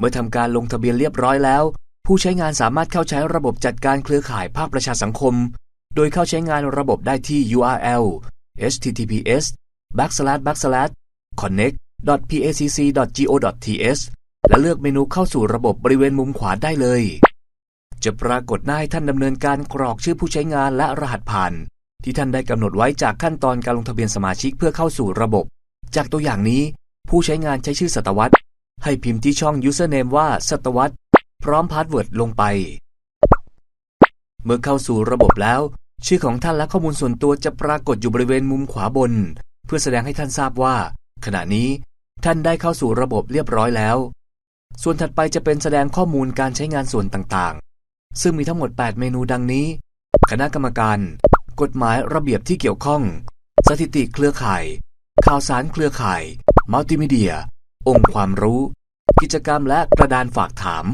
เมื่อทำการลงทะเบียนเรียบร้อยแล้ว ผู้ใช้งานสามารถเข้าใช้ระบบจัดการเครือข่ายภาคประชาสังคม โดยเข้าใช้งานระบบได้ที่ URL https backslash backslash connect pacc.go.th และเลือกเมนูเข้าสู่ระบบบริเวณมุมขวาได้เลย จะปรากฏหน้าให้ท่านดำเนินการกรอกชื่อผู้ใช้งานและรหัสผ่าน ที่ท่านได้กำหนดไว้จากขั้นตอนการลงทะเบียนสมาชิกเพื่อเข้าสู่ระบบ จากตัวอย่างนี้ ผู้ใช้งานใช้ชื่อศตวรรษ ให้พิมพ์ที่ช่อง username ว่าศตวรรษพร้อมพาสเวิร์ดลงไป เมื่อเข้าสู่ระบบแล้ว ชื่อของท่านและข้อมูลส่วนตัวจะปรากฏอยู่บริเวณมุมขวาบน เพื่อแสดงให้ท่านทราบว่า ขณะนี้ท่านได้เข้าสู่ระบบเรียบร้อยแล้ว ส่วนถัดไปจะเป็นแสดงข้อมูลการใช้งานส่วนต่างๆ ซึ่งมีทั้งหมด 8 เมนูดังนี้ คณะกรรมการ กฎหมายระเบียบที่เกี่ยวข้อง สถิติเครือข่าย ข่าวสารเครือข่ายมัลติมีเดีย องค์ความรู้ กิจกรรมและกระดานฝากถาม